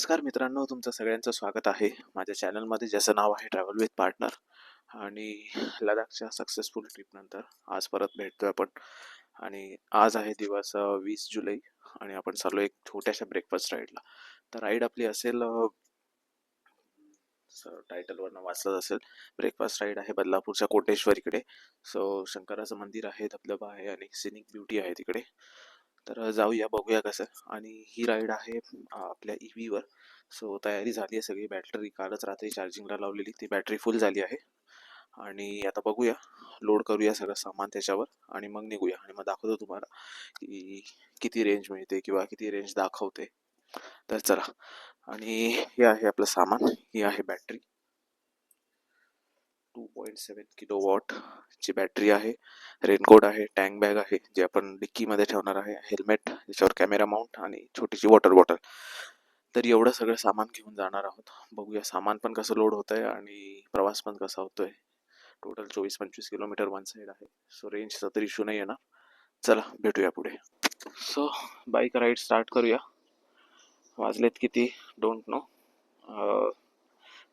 नमस्कार मित्रांनो तुमचं सगळ्यांचं स्वागत आहे माझ्या चॅनलमध्ये ज्याचं नाव आहे ट्रॅव्हल विथ पार्टनर आणि लडाखच्या सक्सेसफुल ट्रिपनंतर आज परत भेटतो आपण. आणि आज आहे दिवस वीस जुलै आणि आपण चालू एक छोट्याशा ब्रेकफास्ट राईडला तर राईड आपली असेल टायटलवरनं वाचलंच असेल ब्रेकफास्ट राईड आहे बदलापूरच्या कोटेश्वरीकडे. सो शंकराचं मंदिर आहे धबधबा आहे आणि सिनिक ब्युटी आहे तिकडे. तर जाऊया बघूया कसं. आणि ही राईड आहे आपल्या ई व्हीवर सो तयारी झाली आहे सगळी. बॅटरी कालच रात्री चार्जिंगला लावलेली. ती बॅटरी फुल झाली आहे. आणि आता बघूया. लोड करूया सगळं सामान त्याच्यावर आणि मग निघूया. आणि मग दाखवतो तुम्हाला की किती रेंज मिळते किंवा किती रेंज दाखवते. तर चला. आणि हे आहे आपलं सामान. ही आहे battery two point seven kilo वॉटची battery आहे. रेनकोट आहे टँक बॅग आहे जे आपण डिक्कीमध्ये ठेवणार आहे. हेल्मेट ज्याच्यावर कॅमेरा माउंट आणि छोटीशी वॉटर बॉटल तर एवढं सगळं सामान घेऊन जाणार आहोत. बघूया सामान पण कसं लोड होत आहे आणि प्रवास पण कसा होतोय. टोटल चोवीस पंचवीस किलोमीटर वन साईड आहे सो रेंजचा तर इश्यू नाही येणार चला भेटूया पुढे. सो बाईक राईड स्टार्ट करूया. वाजलेत किती? डोंट नो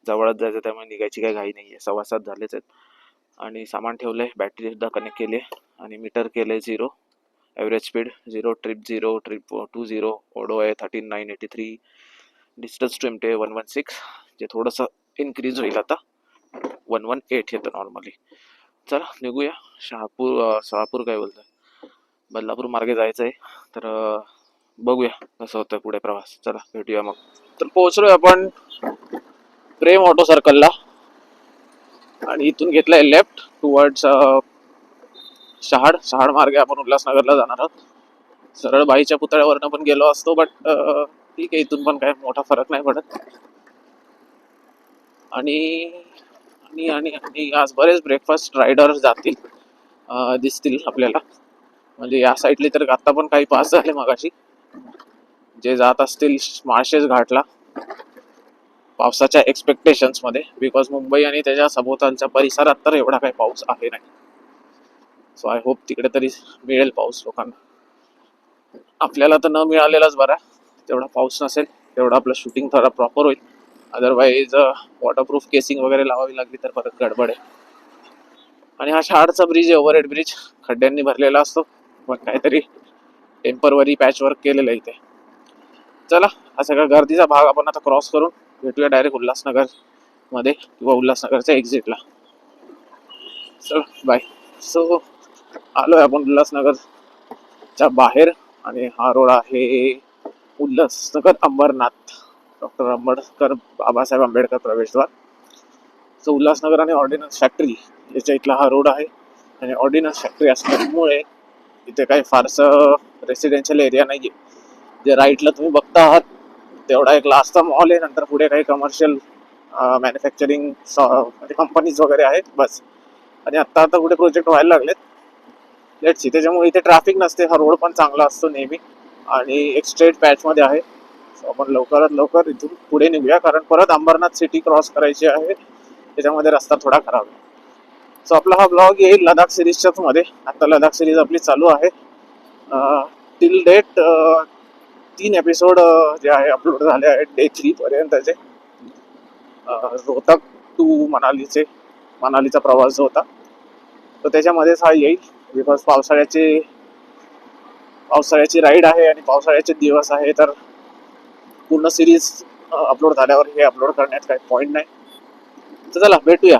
जवळच जायचं त्यामुळे निघायची काही घाई नाही आहे सव्वा सात झालेच आहेत. आणि सामान ठेवलं आहे बॅटरी सुद्धा कनेक्ट केली आहे आणि मीटर केलं आहे zero average speed zero trip zero trip two zero odo आहे thirteen nine eighty three distance to empty one one six जे थोडंसं इन्क्रीज होईल आता. वन वन एट येतं नॉर्मली चला निघूया. शहापूर शहापूर काय बोलतं बदलापूर मार्गे जायचं आहे तर बघूया कसं होतं पुढे प्रवास. चला भेटूया मग. तर पोहोचलोय आपण. प्रेम ऑटो सर्कलला. आणि इथून घेतलाय लेफ्ट टुवर्ड्स शहाड. शहाड मार्गे आपण उल्हासनगरला जाणार आहोत. सरळ बाईच्या पुतळ्यावरनं पण गेलो असतो बट ठीक आहे इथून पण काय मोठा फरक नाही पडत. आणि आणि आणि आणि आज बरेच ब्रेकफास्ट रायडर्स जातील दिसतील आपल्याला. म्हणजे या साईडली तर आता पण काही पास झाले मगाशी. जे जात असतील माळशेज घाटला. पावसाच्या एक्सपेक्टेशन्समध्ये. बिकॉज मुंबई आणि त्याच्या सभोवतालच्या परिसरात तर एवढा काही पाऊस आहे नाही. सो आय होप तिकडे तरी मिळेल पाऊस लोकांना. आपल्याला तर न मिळालेलाच बरा. तेवढा पाऊस नसेल तेवढा आपलं शूटिंग थोडा प्रॉपर होईल. अदरवाईज वॉटरप्रूफ केसिंग वगैरे लावावी लागली तर परत गडबड आहे. आणि हा शाडचा ब्रिज आहे ओव्हरहेड ब्रिज खड्ड्यांनी भरलेला असतो. पण काहीतरी टेम्परवरी पॅच वर्क केलेलं आहे इथे. चला हा सगळा गर्दीचा भाग आपण आता क्रॉस करून भेटूया डायरेक्ट उल्हासनगरमध्ये किंवा उल्हासनगरच्या एक्झिटला चल बाय सो आलोय आपण उल्हासनगरच्या बाहेर आणि हा रोड आहे उल्हासनगर अंबरनाथ. डॉक्टर आंबेडकर बाबासाहेब आंबेडकर प्रवेशद्वार. सो उल्हासनगर आणि ऑर्डिनन्स फॅक्टरी याच्या इथला हा रोड आहे आणि ऑर्डिनन्स फॅक्टरी असल्यामुळे इथे काही फारसं रेसिडेन्शियल एरिया नाही आहे जे राईटला तुम्ही बघता आहात तेवढा एक लास्टचा मॉल आहे. नंतर पुढे काही कमर्शियल मॅन्युफॅक्चरिंग म्हणजे कंपनीज वगैरे आहेत. बस. आणि आत्ता आता कुठे प्रोजेक्ट व्हायला लागलेत. लेट सी त्याच्यामुळे इथे ट्रॅफिक नसते. हा रोड पण चांगला असतो नेहमी. आणि एक स्ट्रेट पॅचमध्ये आहे. सो आपण लवकरात लवकर इथून पुढे निघूया. कारण परत अंबरनाथ सिटी क्रॉस करायची आहे. त्याच्यामध्ये रस्ता थोडा खराब आहे. सो आपला हा ब्लॉग येईल लडाख सिरीजच्याच मध्ये. आता लडाख सिरीज आपली चालू आहे. टिल डेट तीन एपिसोड जे आहे अपलोड झाले आहेत डे थ्री पर्यंतचे रोहतक टू मनालीचे मनालीचा प्रवास जो होता तर त्याच्यामध्येच हा येईल. बिकॉज पावसाळ्याचे पावसाळ्याची राईड आहे आणि पावसाळ्याचे दिवस आहे तर पूर्ण सिरीज अपलोड झाल्यावर हे अपलोड करण्यात काही पॉईंट नाही. तर चला भेटूया.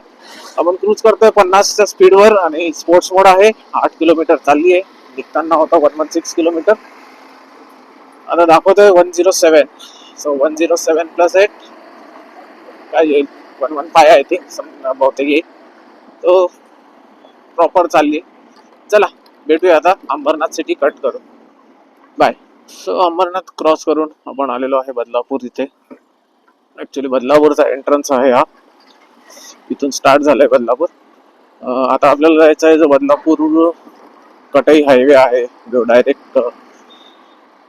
आपण क्रूज करतोय पन्नासच्या स्पीडवर आणि स्पोर्ट्स मोड आहे. आठ किलोमीटर चालली आहे. निघताना होता वन वन सिक्स किलोमीटर आता दाखवतोय one zero seven so one zero seven plus eight काय येईल? One one five I think बहुतेक येईल. तो प्रॉपर चालली. चला भेटूया आता. अंबरनाथ सिटी कट करू. बाय सो अंबरनाथ क्रॉस करून आपण आलेलो आहे बदलापूर इथे. ऍक्च्युली बदलापूरचा एंट्रन्स आहे हा. इथून स्टार्ट झालाय बदलापूर. आता आपल्याला जायचं आहे जो बदलापूर कटई हायवे आहे जो डायरेक्ट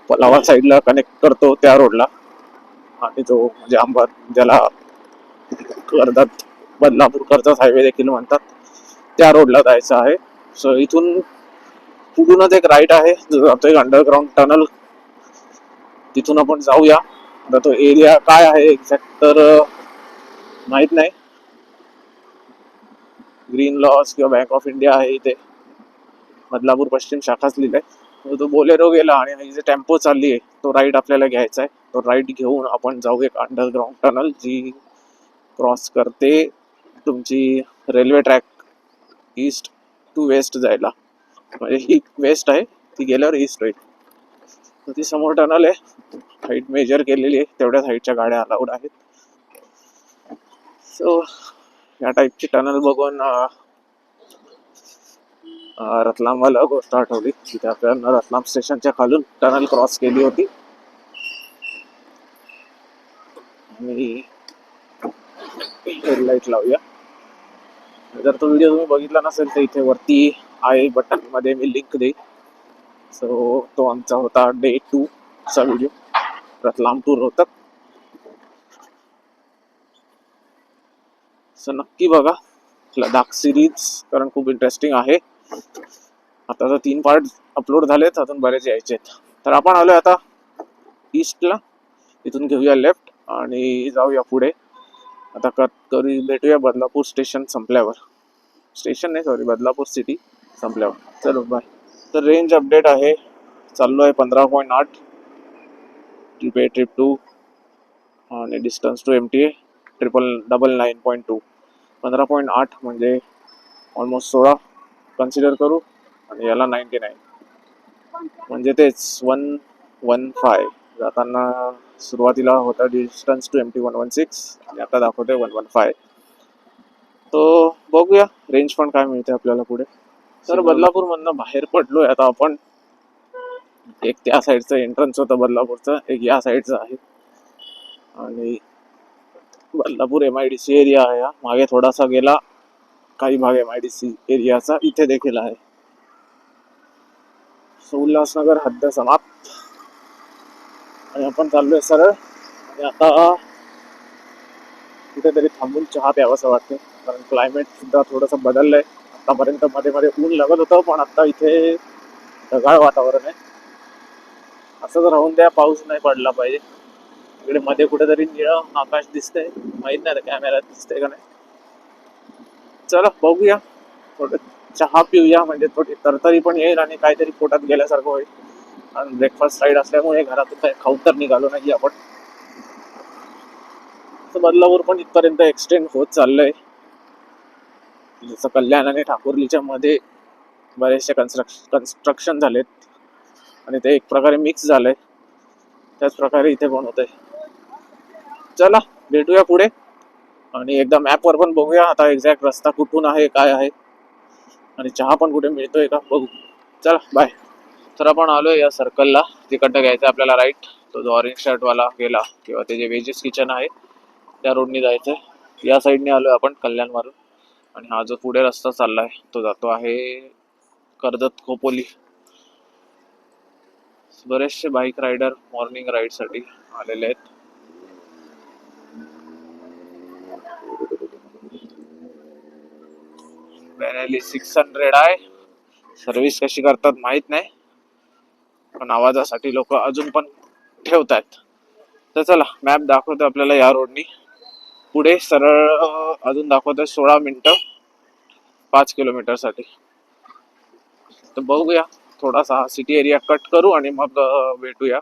पलावा साईडला कनेक्ट करतो त्या रोडला आणि तो म्हणजे अंबर ज्याला कर्जत बदलापूर कर्जत हायवे देखील म्हणतात त्या रोडला जायचं आहे. सो इथून पुढूनच एक राईट आहे. जो जातो एक अंडरग्राऊंड टनल तिथून आपण जाऊया. आता तो एरिया काय आहे एक्झॅक्ट तर माहीत माहीत नाही. ग्रीन लॉस किंवा बँक ऑफ इंडिया आहे इथे. बदलापूर पश्चिम शाखाच लिहिलंय. आहे तो बोलेरो गेला आणि ही टेम्पो चालली आहे तो राईड आपल्याला घ्यायचा आहे. तो राईड घेऊन आपण जाऊ एक अंडरग्राऊंड टनल जी क्रॉस करते तुमची railway track east to west जायला. म्हणजे ही वेस्ट आहे ती गेल्यावर ईस्ट होईल. तर ती समोर टनल आहे. हाईट मेजर केलेली आहे तेवढ्याच हाईटच्या गाड्या अलाउड आहेत. सो या टाईपची टनल बघून रतलामवाला गोष्ट आठवली. तिथे आपल्याला रतलाम स्टेशनच्या खालून टनल क्रॉस केली होती. आणि हेडलाईट लावूया. जर तो व्हिडिओ तुम्ही बघितला नसेल तर इथे वरती आय बटनमध्ये मी लिंक देईन. सो तो आमचा होता डे टू चा व्हिडिओ रतलाम टूर होता. सो नक्की बघा. लडाख सिरीज कारण खूप इंटरेस्टिंग आहे. आता तर तीन पार्ट अपलोड झालेत अजून बरेच यायचे आहेत. तर आपण आलोय आता ईस्टला इथून घेऊया लेफ्ट आणि जाऊया पुढे. आता कर भेटूया बदलापूर स्टेशन संपल्यावर. स्टेशन नाही सॉरी बदलापूर सिटी संपल्यावर. चलो बाय तर रेंज अपडेट आहे. चाललो आहे पंधरा पॉईंट आठ. ट्रिप ए ट्रिप टू आणि distance to empty A triple double nine point two पंधरा पॉईंट आठ म्हणजे ऑलमोस्ट सोळा. कन्सिडर करू आणि याला नाईन्टी नाईन म्हणजे तेच वन वन फाय जाताना सुरुवातीला होता distance to empty one one six आणि आता दाखवते वन वन फाय तो बघूया रेंज पण काय मिळते आपल्याला पुढे. तर बदलापूरमधनं बाहेर पडलोय आता आपण. एक त्या साईडचं एंट्रन्स होतं बदलापूरचं एक या साईडचं आहे. आणि Badlapur M I D C area आहे हा. मागे थोडासा गेला. काही भाग एम आय डी सी एरियाचा इथे देखील आहे. सो उल्हासनगर हद्द समाप्त. आणि आपण चाललोय सरळ. आणि आता कुठेतरी थांबून चहा प्यावासं वाटतं कारण क्लायमेट सुद्धा थोडंसं बदललंय. आतापर्यंत मध्ये मध्ये ऊन लागत होतं पण आता इथे ढगाळ वातावरण आहे. असंच राहून द्या पाऊस नाही पडला पाहिजे. इकडे मध्ये कुठेतरी निळं आकाश दिसतंय. माहीत नाही कॅमेऱ्यात दिसतंय का नाही. चला बघूया. थोडं चहा पिऊया म्हणजे थोडी तरतरी पण येईल आणि काहीतरी पोटात गेल्यासारखं होईल. आणि ब्रेकफास्ट राईड असल्यामुळे घरातून काही खाऊ तर निघालो नाही आपण. बदलापूर पण इथपर्यंत एक्सटेंड होत चाललंय. जसं कल्याण आणि ठाकुर्लीच्या मध्ये बरेचसे कन्स्ट्रक्शन कन्स्ट्रक्शन झालेत. आणि ते एक प्रकारे मिक्स झालंय. त्याच प्रकारे इथे पण होतंय. चला भेटूया पुढे. आणि एकदा मॅपवर पण बघूया आता एक्झॅक्ट रस्ता कुठून आहे काय आहे. आणि चहा पण कुठे मिळतोय का बघू. चला बाय तर आपण आलोय या सर्कलला तिकडनं घ्यायचं आपल्याला राईट तो जो ऑरेंज शर्टवाला गेला किंवा ते जे वेजेस किचन आहे त्या रोडनी जायचंय. या साईडने आलोय आपण कल्याण मारून आणि हा जो पुढे रस्ता चाललाय तो जातो आहे कर्जत खोपोली. बरेचसे बाईक रायडर मॉर्निंग राईडसाठी आलेले आहेत. बेनेली सिक्स हंड्रेड आहे. सर्व्हिस कशी करतात माहीत नाही. पण आवाजासाठी लोक अजून पण ठेवतात तर चला मॅप दाखवतो आपल्याला या रोडनी पुढे सरळ अजून दाखवतोय सोळा मिनिटं. पाच किलोमीटरसाठी. तर बघूया थोडासा सिटी एरिया कट करू आणि मग भेटूया.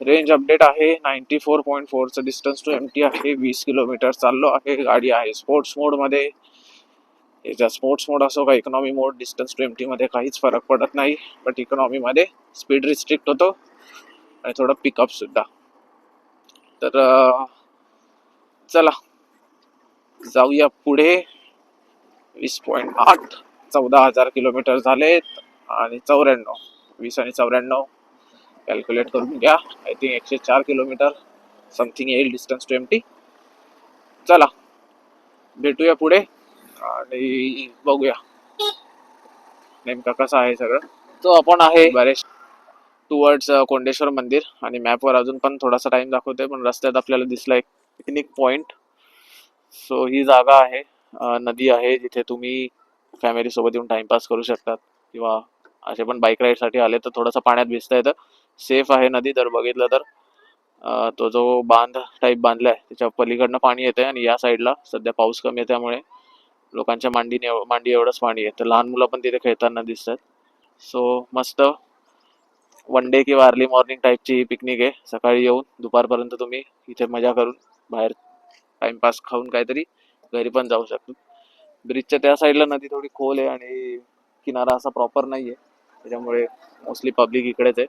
रेंज अपडेट आहे नाईन्टी फोर पॉईंट फोरचं डिस्टन्स टू एम टी आहे. वीस किलोमीटर चाललो आहे. गाडी आहे स्पोर्ट्स मोडमध्ये याच्या स्पोर्ट्स मोड असो का इकॉनॉमी मोड डिस्टन्स टू एमटीमध्ये काहीच फरक पडत नाही. बट इकॉनॉमीमध्ये स्पीड रिस्ट्रिक्ट होतो. आणि थोडं पिकअप सुद्धा. तर चला. जाऊया पुढे. वीस पॉईंट आठ चौदा हजार किलोमीटर झालेत. आणि चौऱ्याण्णव वीस आणि चौऱ्याण्णव. कॅल्क्युलेट करून घ्या. आय थिंक एकशे चार किलोमीटर समथिंग येईल डिस्टन्स टू एम चला. भेटूया पुढे. आणि बघूया. नेमका कसा आहे सगळं? तो आपण आहे बरेच. टुवर्ड्स कोंडेश्वर मंदिर आणि मॅपवर अजून पण थोडासा टाइम दाखवतोय पण रस्त्यात आपल्याला दिसला एक पिकनिक पॉइंट सो ही जागा आहे नदी आहे जिथे तुम्ही फॅमिली सोबत येऊन टाइमपास करू शकतात. किंवा असे पण बाईक राईडसाठी आले तर थोडंसं पाण्यात भिजता येतं. सेफ आहे नदी जर बघितलं तर. तो जो बांध टाईप बांधलाय त्याच्या पलीकडनं पाणी येतंय आणि या साईडला सध्या पाऊस कमी आहे त्यामुळे लोकांच्या मांडी मांडी एवढंच पाणी आहे. तर लहान मुलं पण तिथे खेळताना दिसतात. सो मस्त वन डे किंवा अर्ली मॉर्निंग टाईपची पिकनिक आहे. सकाळी येऊन दुपारपर्यंत तुम्ही इथे मजा करून बाहेर टाइमपास खाऊन काहीतरी घरी पण जाऊ शकतो. ब्रिजच्या त्या साईडला नदी थोडी खोल आहे आणि किनारा असा प्रॉपर नाही आहे त्याच्यामुळे मोस्टली पब्लिक इकडेच आहे.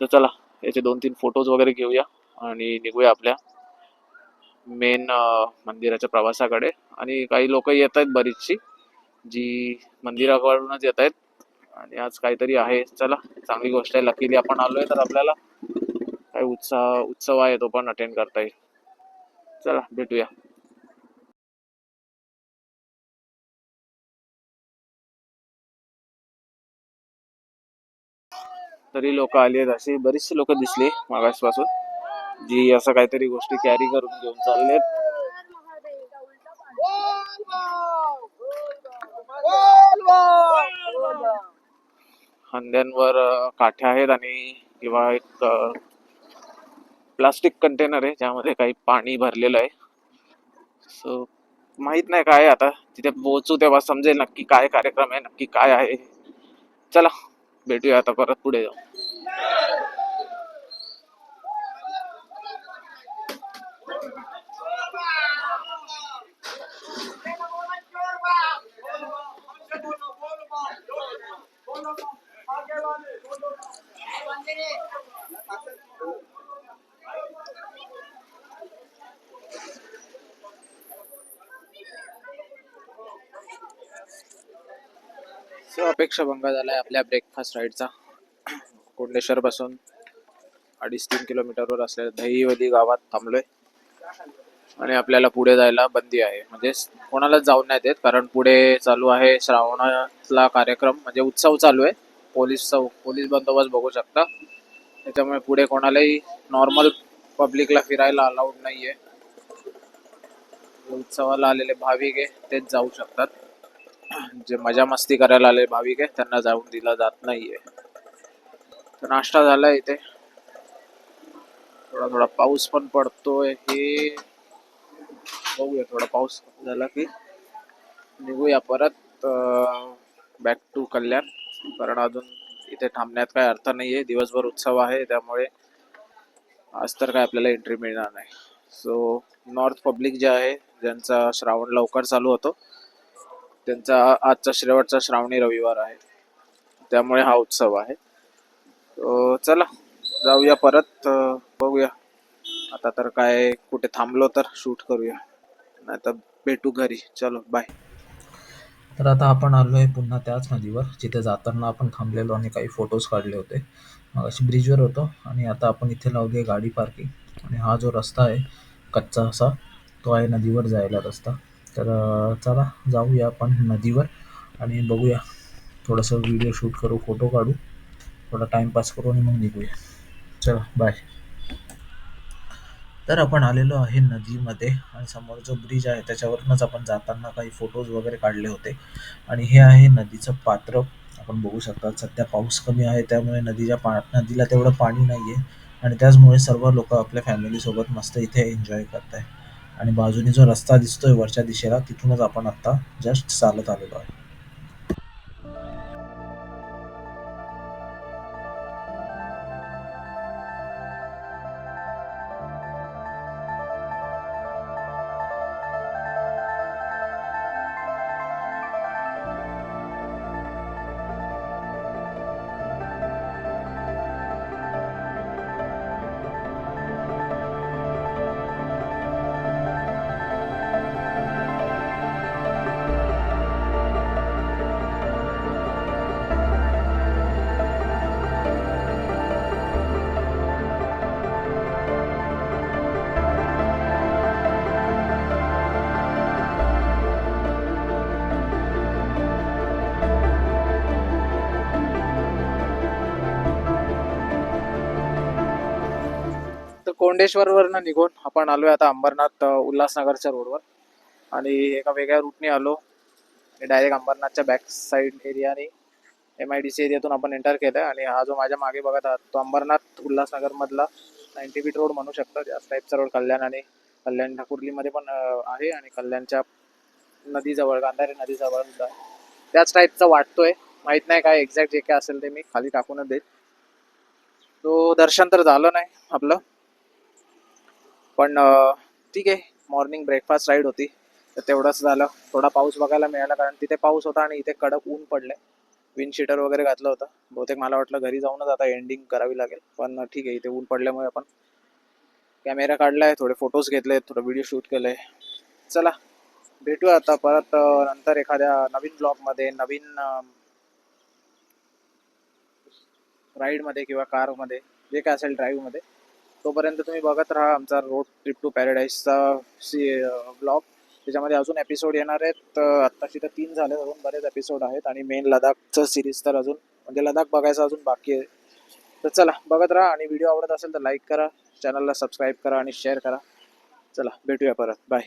तर चला याचे दोन तीन फोटोज वगैरे घेऊया आणि निघूया आपल्या मेन मंदिराच्या प्रवासाकडे. आणि काही लोक येत आहेत बरीचशी जी मंदिराकडूनच येत आहेत. आणि आज काहीतरी आहे. चला चांगली गोष्ट आहे. लकीली आपण आलोय तर आपल्याला काही उत्साह उत्सव आहे तो पण अटेंड करता येईल. चला भेटूया. तरी लोक आली आहेत अशी. बरीचशी लोक दिसली मागासपासून. जी असं काहीतरी गोष्टी कॅरी करून घेऊन चाललेत. खांद्यांवर काठ्या आहेत आणि किंवा एक प्लास्टिक कंटेनर आहे ज्यामध्ये काही पाणी भरलेलं आहे. सो माहीत नाही काय आता. तिथे पोहोचू तेव्हा समजेल नक्की काय कार्यक्रम आहे नक्की काय आहे. चला भेटूया आता परत पुढे जाऊ सो अपेक्षा भंग झालाय आपल्या ब्रेकफास्ट राईडचा कोंडेश्वर पासून अडीच तीन किलोमीटरवर असलेल्या दहीवली गावात थांबलोय. आणि आपल्याला पुढे जायला बंदी आहे. म्हणजे कोणालाच जाऊन नाही देत कारण पुढे चालू आहे श्रावणातला कार्यक्रम. म्हणजे उत्सव चालू आहे. पोलीस पोलीस बंदोबस्त बघू शकता. त्याच्यामुळे पुढे कोणालाही नॉर्मल पब्लिकला फिरायला अलाउड नाहीये. उत्सवाला आलेले भाविक आहे तेच जाऊ शकतात. जे मजा मस्ती करायला आले भाविक आहे त्यांना जाऊन दिला जात नाहीये. तर नाश्ता झाला इथे. थोडा थोडा पाऊस पण पडतोय हे. बघूया थोडा पाऊस झाला की. निघूया परत बॅक टू कल्याण. कारण अजून इथे थांबण्यात काही अर्थ नाहीये. दिवसभर उत्सव आहे त्यामुळे आज तर काय आपल्याला एंट्री मिळणार नाही. सो नॉर्थ पब्लिक जे आहे ज्यांचा श्रावण लवकर चालू होतो त्यांचा आजचा शेवटचा श्रावणी रविवार आहे. त्यामुळे हा उत्सव आहे. चला जाऊया परत बघूया. आता तर काय कुठे थांबलो तर शूट करूया. नाही तर भेटू घरी. चलो बाय तर आता आपण आलो आहे पुन्हा त्याच नदीवर. जिथे जाताना आपण थांबलेलो आणि काही फोटोज काढले होते. मग अशी ब्रिजवर होतो आणि आता आपण इथे लावली आहे गाडी पार्किंग आणि हा जो रस्ता आहे कच्चा असा तो आहे नदीवर जायला रस्ता. तर चला जाऊया आपण नदीवर आणि बघूया. थोडंसं व्हिडिओ शूट करू फोटो काढू. थोडा टाईमपास करू आणि मग निघूया. चला बाय तर आपण आलेलो आहे नदीमध्ये आणि समोर जो ब्रिज आहे त्याच्यावरूनच आपण जाताना काही फोटोज वगैरे काढले होते. आणि हे आहे नदीचं पात्र. आपण बघू शकता सध्या पाऊस कमी आहे त्यामुळे नदीच्या पा नदीला तेवढं पाणी नाही आहे आणि त्याचमुळे सर्व लोक आपल्या फॅमिलीसोबत मस्त इथे एन्जॉय करत आहे आणि बाजूने जो रस्ता दिसतोय वरच्या दिशेला तिथूनच आपण आत्ता जस्ट चालत आलेलो आहे. कोंडेश्वरवरनं निघून आपण आलोय आता अंबरनाथ उल्हासनगरच्या रोडवर. आणि एका वेगळ्या रूटने आलो. डायरेक्ट अंबरनाथच्या बॅक साईड एरियाने एम आय डी सी एरियातून आपण एंटर केलं आणि हा जो माझ्या मागे बघत आहात तो अंबरनाथ उल्हासनगरमधला नाईन्टी फीट रोड म्हणू शकतो. त्याच टाईपचा रोड कल्याण आणि कल्याण ठाकुर्लीमध्ये पण आहे. आणि कल्याणच्या नदीजवळ गांधारी नदीजवळ सुद्धा. त्याच टाईपचा वाटतोय. माहीत नाही काय एक्झॅक्ट जे काय असेल ते मी खाली टाकूनच देत तो दर्शन तर झालं नाही आपलं. पण ठीक आहे. मॉर्निंग ब्रेकफास्ट राईड होती. तर तेवढंच झालं. थोडा पाऊस बघायला मिळाला कारण तिथे पाऊस होता आणि इथे कडक ऊन पडले विंडशीटर वगैरे घातलं होतं. बहुतेक मला वाटलं घरी जाऊनच आता एंडिंग करावी लागेल. पण ठीक आहे. इथे ऊन पडल्यामुळे आपण कॅमेरा काढलाय. थोडे फोटोज घेतले थोडं व्हिडिओ शूट केले चला. भेटूया आता परत नंतर एखाद्या नवीन ब्लॉगमध्ये नवीन राईडमध्ये किंवा कारमध्ये जे काय असेल ड्राईव्हमध्ये तोपर्यंत तुम्ही बघत राहा आमचा रोड ट्रिप टू पॅराडाईजचा सी ब्लॉग त्याच्यामध्ये अजून एपिसोड येणार आहेत. अं, आत्ताशी तर तीन झाले अजून बरेच एपिसोड आहेत. आणि मेन लडाखचं सिरीज तर अजून म्हणजे लडाख बघायचं अजून बाकी आहे. तर चला बघत राहा. आणि व्हिडिओ आवडत असेल तर लाईक करा. चॅनलला सबस्क्राईब करा आणि शेअर करा. चला भेटूया परत. बाय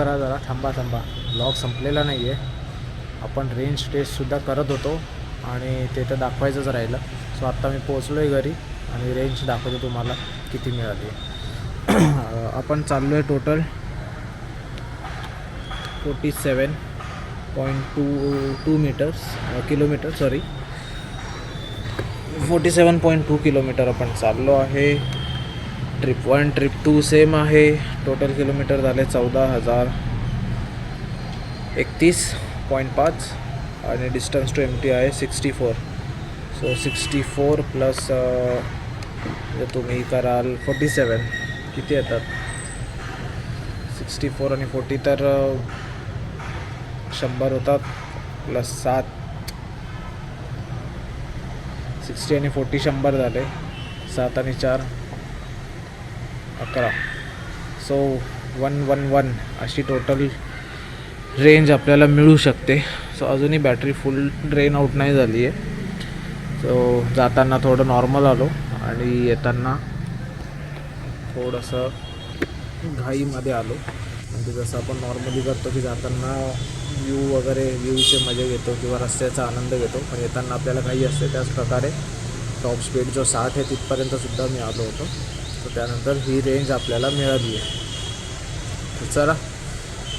करा जरा थांबा थांबा. ब्लॉग संपलेला नाही आहे आपण रेंज टेस्टसुद्धा करत होतो आणि ते तर दाखवायचंच राहिलं. सो आत्ता मी पोचलो आहे घरी आणि रेंज दाखवतो तुम्हाला किती मिळाली. आपण चाललो आहे total forty seven point two two metres kilometre sorry forty seven point two kilometre आपण चाललो आहे. Trip one trip two same आहे. टोटल किलोमीटर झाले चौदा हजार एकतीस पॉईंट पाच आणि डिस्टन्स टू एम टी आहे sixty four so sixty four plus जर तुम्ही कराल फोर्टी सेवन किती येतात? सिक्स्टी फोर आणि फोर्टी तर शंभर होतात. प्लस सात. सिक्स्टी आणि फोर्टी शंभर झाले. सात आणि चार. अकरा. सो वन वन वन अशी टोटल रेंज आपल्याला मिळू शकते. सो अजूनही बॅटरी फुल ड्रेन आऊट नाही झाली आहे सो जाताना थोडं नॉर्मल आलो. आणि येताना थोडंसं घाईमध्ये आलो. म्हणजे जसं आपण नॉर्मली करतो की जाताना व्ह्यू वगैरे व्ह्यूचे मजे घेतो किंवा रस्त्याचा आनंद घेतो. पण येताना आपल्याला घाई असते. त्याच प्रकारे टॉप स्पीड जो साठ आहे तिथपर्यंतसुद्धा मी आलो होतो. तर त्यानंतर ही रेंज आपल्याला मिळाली आहे. तर चला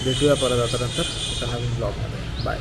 भेटूया परत आता नंतर. एका नवीन ब्लॉगमध्ये बाय